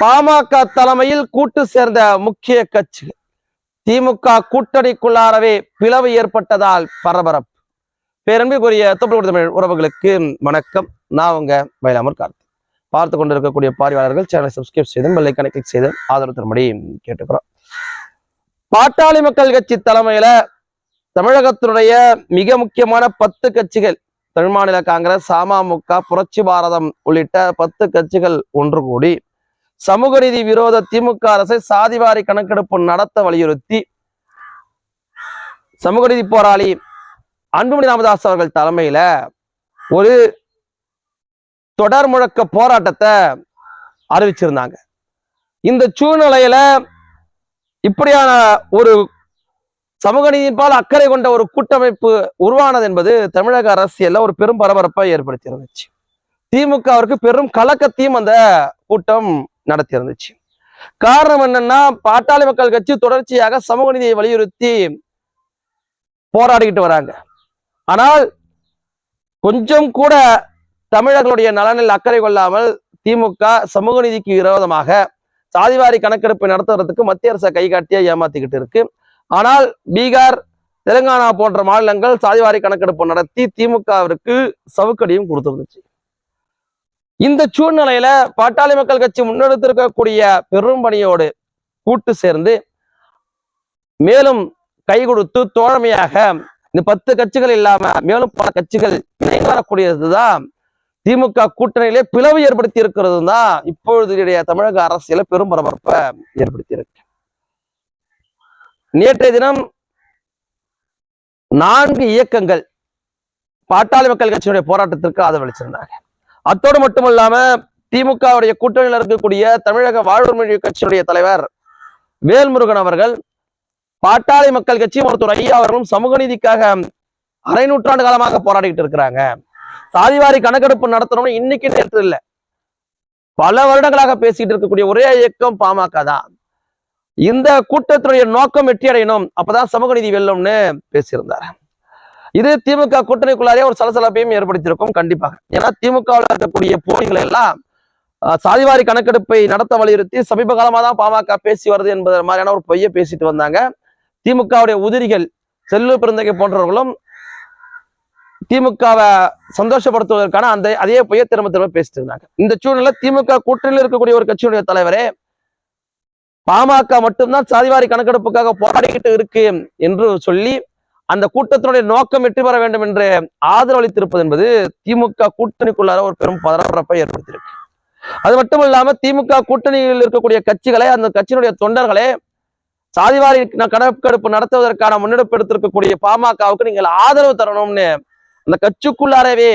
பாமக தலைமையில் கூட்டு சேர்ந்த முக்கிய கட்சிகள். திமுக கூட்டணிக்குள்ளாரவே பிளவு ஏற்பட்டதால் பரபரப்பு. பேரன்புக்குரிய தொப்புள் தமிழ் உறவுகளுக்கு வணக்கம். நான் உங்க மயிலாமூர் கார்த்தி. பார்த்து கொண்டிருக்கக்கூடிய பார்வையாளர்கள் சேனலை சப்ஸ்கிரைப் செய்தும் பெல்லைக்கனை கிளிக் செய்தும் ஆதரவு தரும்படி கேட்டுக்கிறோம். பாட்டாளி மக்கள் கட்சி தலைமையில தமிழகத்தினுடைய மிக முக்கியமான பத்து கட்சிகள் தமிழ் மாநில காங்கிரஸ் அமமுக புரட்சி பாரதம் உள்ளிட்ட பத்து கட்சிகள் ஒன்று கூடி சமூக ரீதி விரோத திமுக அரசை சாதிவாரி கணக்கெடுப்பு நடத்த வலியுறுத்தி சமூக ரீதி போராளி அன்புமணி ராமதாஸ் அவர்கள் தலைமையில ஒரு தொடர் முழக்க போராட்டத்தை அறிவிச்சிருந்தாங்க. இந்த சூழ்நிலையில இப்படியான ஒரு சமூக நீதியின்பால் அக்கறை கொண்ட ஒரு கூட்டமைப்பு உருவானது என்பது தமிழக அரசியல்ல ஒரு பெரும் பரபரப்பை ஏற்படுத்தி இருந்துச்சு. திமுகவிற்கு பெரும் கலக்கத்தையும் அந்த கூட்டம் நடத்தி இருந்துச்சு காரணம் என்னன்னா பாட்டாளி மக்கள் கட்சி தொடர்ச்சியாக சமூக நீதியை வலியுறுத்தி போராடிக்கிட்டு வராங்க. ஆனால் கொஞ்சம் கூட தமிழர்களுடைய நலனில் அக்கறை கொள்ளாமல் திமுக சமூக நீதிக்கு விரோதமாக சாதிவாரி கணக்கெடுப்பு நடத்துறதுக்கு மத்திய அரசை கைகாட்டியே ஏமாத்திக்கிட்டு இருக்கு. ஆனால் பீகார் தெலுங்கானா போன்ற மாநிலங்கள் சாதிவாரி கணக்கெடுப்பு நடத்தி திமுகவிற்கு சவுக்கடியும் கொடுத்துருந்துச்சு இந்த சூழ்நிலையில பாட்டாளி மக்கள் கட்சி முன்னெடுத்திருக்கக்கூடிய பெரும் பணியோடு கூட்டு சேர்ந்து மேலும் கை கொடுத்து தோழமையாக இந்த பத்து கட்சிகள் இல்லாம மேலும் பல கட்சிகள் இணைந்து வரக்கூடியதுதான் திமுக கூட்டணியிலே பிளவு ஏற்படுத்தி இருக்கிறது தான் இப்பொழுதைய தமிழக அரசியல பெரும் பரபரப்பை ஏற்படுத்தி இருக்கு நேற்றைய தினம் நான்கு இயக்கங்கள் பாட்டாளி மக்கள் கட்சியினுடைய போராட்டத்திற்கு ஆதரவளிச்சிருந்தாங்க அத்தோடு மட்டுமல்லாம திமுகவுடைய கூட்டணியில் இருக்கக்கூடிய தமிழக வாழ்வுரிமை கட்சியினுடைய தலைவர் வேல்முருகன் அவர்கள் பாட்டாளி மக்கள் கட்சி ஒருத்தர் ஐயா அவர்களும் சமூக நீதிக்காக அரை நூற்றாண்டு காலமாக போராடிக்கிட்டு இருக்கிறாங்க. சாதிவாரி கணக்கெடுப்பு நடத்தணும்னு இன்னைக்கு நேற்று இல்லை. பல வருடங்களாக பேசிட்டு இருக்கக்கூடிய ஒரே இயக்கம் பாமக தான். இந்த கூட்டத்தினுடைய நோக்கம் வெற்றி அடையணும் அப்பதான் சமூக நீதி வெல்லும்னு பேசியிருந்தார். இது திமுக கூட்டணிக்குள்ளாரே ஒரு சலசலப்பையும் ஏற்படுத்தியிருக்கும் கண்டிப்பாக. ஏன்னா திமுகவில் இருக்கக்கூடிய போலிகளை எல்லாம் சாதிவாரி கணக்கெடுப்பை நடத்த வலியுறுத்தி சமீப காலமா தான் பாமக பேசி வருது என்பது மாதிரியான ஒரு பொய்யை பேசிட்டு வந்தாங்க. திமுகவுடைய உதிரிகள் செல்லு பிறந்தகை போன்றவர்களும் திமுகவை சந்தோஷப்படுத்துவதற்கான அந்த அதே பொய்யை திரும்ப திரும்ப பேசிட்டு இருந்தாங்க. இந்த சூழ்நிலை திமுக கூட்டணியில் இருக்கக்கூடிய ஒரு கட்சியுடைய தலைவரே பாமக மட்டும்தான் சாதிவாரி கணக்கெடுப்புக்காக போராடிக்கிட்டு இருக்கு என்று சொல்லி அந்த கூட்டத்தினுடைய நோக்கம் வெற்றி பெற வேண்டும் என்று ஆதரவளித்திருப்பது என்பது திமுக கூட்டணிக்குள்ளார ஒரு பெரும் பரபரப்பை ஏற்படுத்தியிருக்கு. அது மட்டும் இல்லாம திமுக கூட்டணியில் இருக்கக்கூடிய கட்சிகளை அந்த கட்சியினுடைய தொண்டர்களே சாதிவாரி கணக்கெடுப்பு நடத்துவதற்கான முன்னெடுப்பு எடுத்திருக்கக்கூடிய பாமகவுக்கு நீங்கள் ஆதரவு தரணும்னு அந்த கட்சிக்குள்ளாரவே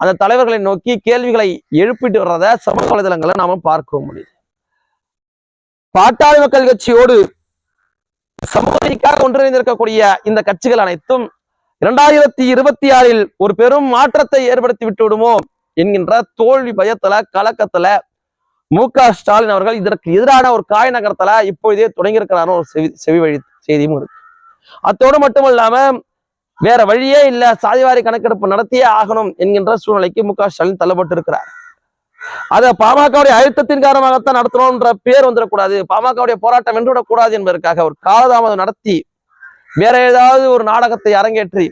அந்த தலைவர்களை நோக்கி கேள்விகளை எழுப்பிட்டு வர்றத சமூக வலைதளங்களை நாம பார்க்க முடியுது. பாட்டாளி மக்கள் கட்சியோடு சமூகத்திற்காக ஒன்றிணைந்திருக்கக்கூடிய இந்த கட்சிகள் அனைத்தும் இரண்டாயிரத்தி இருபத்தி ஆறில் ஒரு பெரும் மாற்றத்தை ஏற்படுத்தி விட்டு விடுமோ என்கின்ற தோல்வி பயத்துல கலக்கத்துல மு க ஸ்டாலின் அவர்கள் இதற்கு எதிரான ஒரு காய் நகரத்துல இப்பொழுதே தொடங்கியிருக்கிறாரோ ஒரு செவி செவி வழி செய்தியும் இருக்கு. அத்தோடு மட்டுமல்லாம வேற வழியே இல்ல சாதிவாரி கணக்கெடுப்பு நடத்தியே ஆகணும் என்கின்ற சூழ்நிலைக்கு மு க ஸ்டாலின் தள்ளப்பட்டு இருக்கிறார் அத பாமகவுடைய அழுத்தத்தின் காரணமாகத்தான் நடத்தணும்ன்ற பேர் வந்துடக்கூடாது. பாமகவுடைய போராட்டம் வென்றுவிடக்கூடாது என்பதற்காக ஒரு காலதாமதம் நடத்தி வேற ஏதாவது ஒரு நாடகத்தை அரங்கேற்றி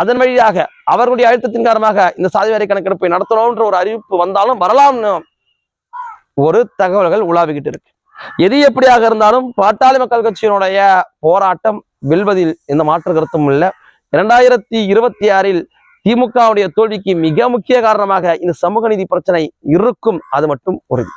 அதன் வழியாக அவர்களுடைய அழுத்தத்தின் காரணமாக இந்த சாதிவாரி கணக்கெடுப்பை நடத்தணும்ன்ற ஒரு அறிவிப்பு வந்தாலும் வரலாம்னு ஒரு தகவல்கள் உலாவிக்கிட்டு இருக்கு. எது எப்படியாக இருந்தாலும் பாட்டாளி மக்கள் கட்சியினுடைய போராட்டம் வெல்வதில் எந்த மாற்று கருத்தும் இல்லை. இரண்டாயிரத்தி இருபத்தி ஆறில் திமுகவுடைய தோல்விக்கு மிக முக்கிய காரணமாக இந்த சமூக நீதி பிரச்சனை இருக்கும். அது மட்டும் உறுதி